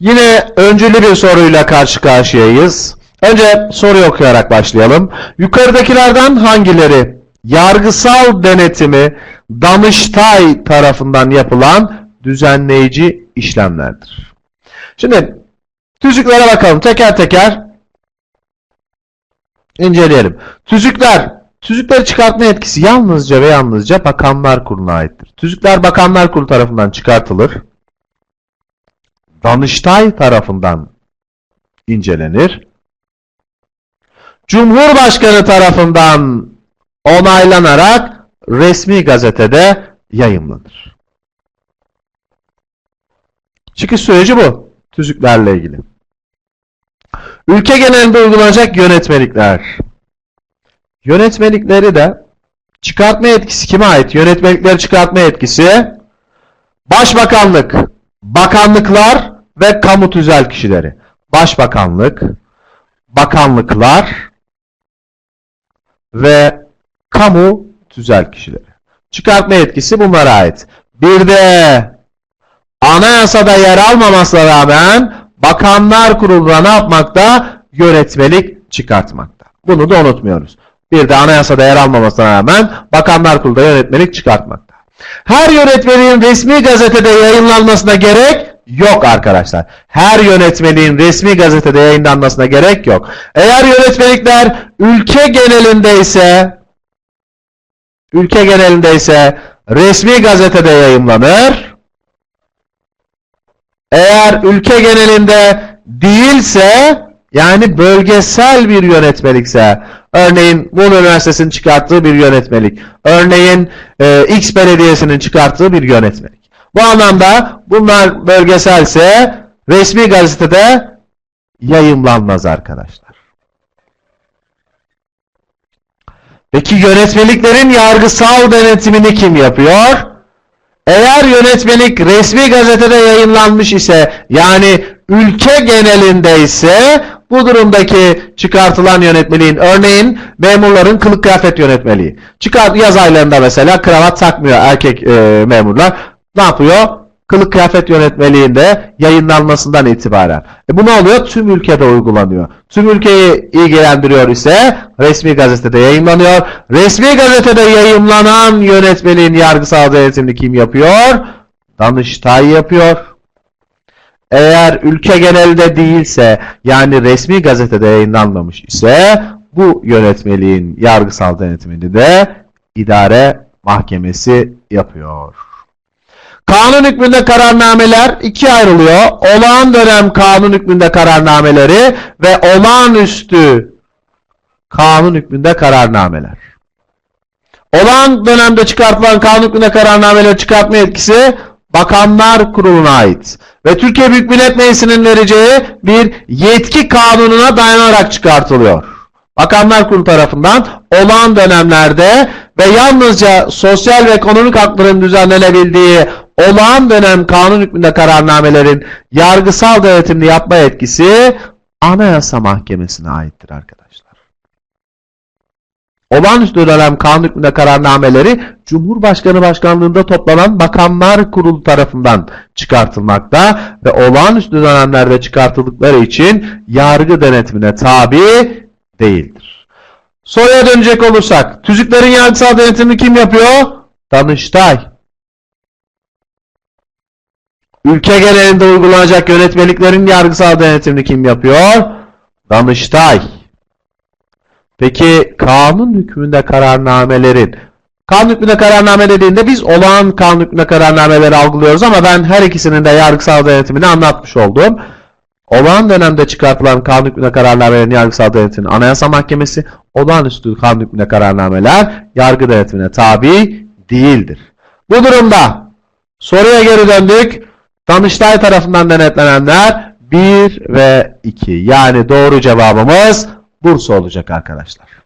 Yine öncülü bir soruyla karşı karşıyayız. Önce soruyu okuyarak başlayalım. Yukarıdakilerden hangileri yargısal denetimi Danıştay tarafından yapılan düzenleyici işlemlerdir? Şimdi tüzüklere bakalım teker teker inceleyelim. Tüzükler, tüzükleri çıkartma yetkisi yalnızca ve yalnızca Bakanlar Kurulu'na aittir. Tüzükler Bakanlar Kurulu tarafından çıkartılır. Danıştay tarafından incelenir. Cumhurbaşkanı tarafından onaylanarak resmi gazetede yayımlanır. Çıkış süreci bu. Tüzüklerle ilgili. Ülke genelinde uygulanacak yönetmelikler. Yönetmelikleri de çıkartma yetkisi kime ait? Yönetmelikleri çıkartma yetkisi Başbakanlık, bakanlıklar ve kamu tüzel kişileri. Başbakanlık, bakanlıklar ve kamu tüzel kişileri. Çıkartma yetkisi bunlara ait. Bir de anayasada yer almamasına rağmen Bakanlar Kurulu'na ne yapmakta? Yönetmelik çıkartmakta. Bunu da unutmuyoruz. Bir de anayasada yer almamasına rağmen Bakanlar Kurulu'da yönetmelik çıkartmakta. Her yönetmeliğin resmi gazetede yayınlanmasına gerek yok arkadaşlar. Her yönetmeliğin resmi gazetede yayınlanmasına gerek yok. Eğer yönetmelikler ülke genelinde ise ülke genelinde ise resmi gazetede yayımlanır. Eğer ülke genelinde değilse yani bölgesel bir yönetmelikse örneğin Muğla Üniversitesi'nin çıkarttığı bir yönetmelik örneğin e, X Belediyesi'nin çıkarttığı bir yönetmelik. Bu anlamda bunlar bölgeselse resmi gazetede yayımlanmaz arkadaşlar. Peki yönetmeliklerin yargısal denetimini kim yapıyor? Eğer yönetmelik resmi gazetede yayınlanmış ise yani ülke genelinde ise bu durumdaki çıkartılan yönetmeliğin örneğin memurların kılık kıyafet yönetmeliği. Çıkart yaz aylarında mesela kravat takmıyor erkek e, memurlar. Ne yapıyor? Kılık kıyafet yönetmeliğinde yayınlanmasından itibaren. E bu ne oluyor? Tüm ülkede uygulanıyor. Tüm ülkeyi ilgilendiriyor ise resmi gazetede yayınlanıyor. Resmi gazetede yayımlanan yönetmeliğin yargısal denetimini kim yapıyor? Danıştay yapıyor. Eğer ülke genelinde değilse yani resmi gazetede yayınlanmamış ise bu yönetmeliğin yargısal denetimini de idare mahkemesi yapıyor. Kanun hükmünde kararnameler ikiye ayrılıyor. Olağan dönem kanun hükmünde kararnameleri ve olağanüstü kanun hükmünde kararnameler. Olağan dönemde çıkartılan kanun hükmünde kararnameleri çıkartma yetkisi Bakanlar Kurulu'na ait ve Türkiye Büyük Millet Meclisi'nin vereceği bir yetki kanununa dayanarak çıkartılıyor. Bakanlar Kurulu tarafından olağan dönemlerde ve yalnızca sosyal ve ekonomik hakların düzenlenebildiği olağan dönem kanun hükmünde kararnamelerin yargısal denetimini yapma yetkisi Anayasa Mahkemesi'ne aittir arkadaşlar. Olağanüstü dönem kanun hükmünde kararnameleri Cumhurbaşkanı Başkanlığında toplanan Bakanlar Kurulu tarafından çıkartılmakta ve olağanüstü dönemlerde çıkartıldıkları için yargı denetimine tabi değildir. Soruya dönecek olursak, tüzüklerin yargısal denetimini kim yapıyor? Danıştay. Ülke genelinde uygulanacak yönetmeliklerin yargısal denetimini kim yapıyor? Danıştay. Peki kanun hükmünde kararnamelerin kanun hükmünde kararname dediğinde biz olağan kanun hükmünde kararnameleri algılıyoruz ama ben her ikisinin de yargısal denetimini anlatmış oldum. Olağan dönemde çıkartılan kanun hükmünde kararnamelerin yargısal denetimini Anayasa Mahkemesi, olağanüstü kanun hükmünde kararnameler yargı denetimine tabi değildir. Bu durumda soruya geri döndük. Danıştay tarafından denetlenenler 1 ve 2. Yani doğru cevabımız Bursa olacak arkadaşlar.